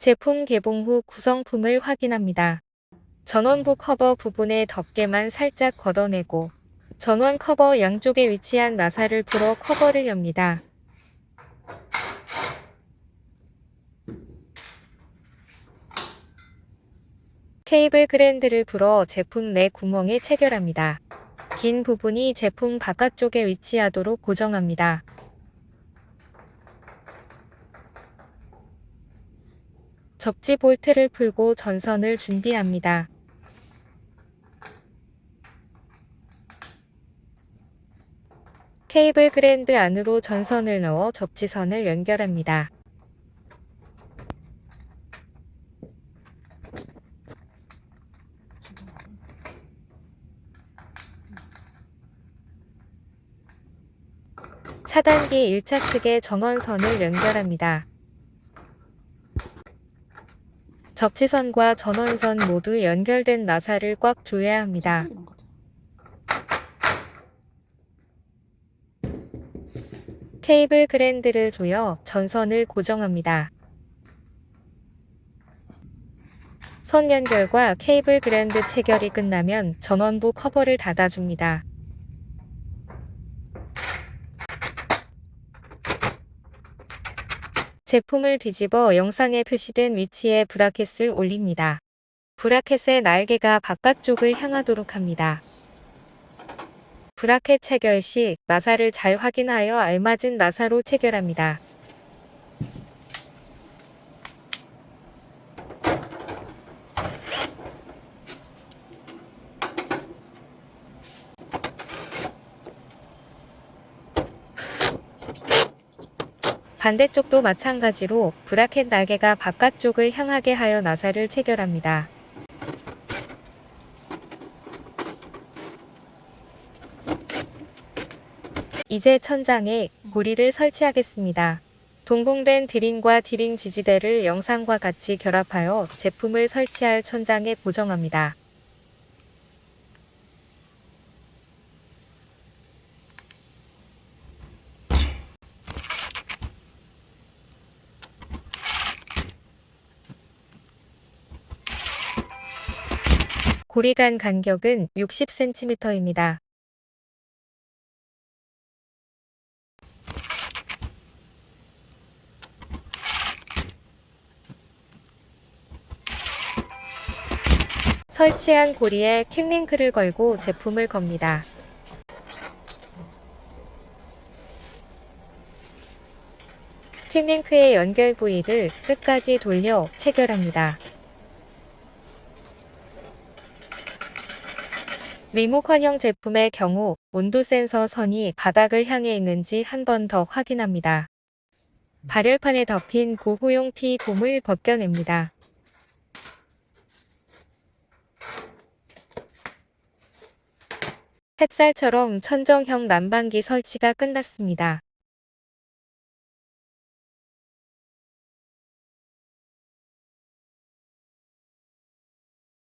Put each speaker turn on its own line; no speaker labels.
제품 개봉 후 구성품을 확인합니다. 전원부 커버 부분의 덮개만 살짝 걷어내고 전원 커버 양쪽에 위치한 나사를 풀어 커버를 엽니다. 케이블 그랜드를 풀어 제품 내 구멍에 체결합니다. 긴 부분이 제품 바깥쪽에 위치하도록 고정합니다. 접지 볼트를 풀고 전선을 준비합니다. 케이블 그랜드 안으로 전선을 넣어 접지선을 연결합니다. 차단기 1차 측에 전원선을 연결합니다. 접지선과 전원선 모두 연결된 나사를 꽉 조여야 합니다. 케이블 그랜드를 조여 전선을 고정합니다. 선 연결과 케이블 그랜드 체결이 끝나면 전원부 커버를 닫아줍니다. 제품을 뒤집어 영상에 표시된 위치에 브라켓을 올립니다. 브라켓의 날개가 바깥쪽을 향하도록 합니다. 브라켓 체결 시 나사를 잘 확인하여 알맞은 나사로 체결합니다. 반대쪽도 마찬가지로 브라켓 날개가 바깥쪽을 향하게 하여 나사를 체결합니다. 이제 천장에 고리를 설치하겠습니다. 동봉된 드링과 드링 지지대를 영상과 같이 결합하여 제품을 설치할 천장에 고정합니다. 고리 간 간격은 60cm입니다. 설치한 고리에 킹링크를 걸고 제품을 겁니다. 킹링크의 연결 부위를 끝까지 돌려 체결합니다. 리모컨형 제품의 경우 온도 센서 선이 바닥을 향해 있는지 한 번 더 확인합니다. 발열판에 덮인 고호용 티 곰을 벗겨냅니다. 햇살처럼 천정형 난방기 설치가 끝났습니다.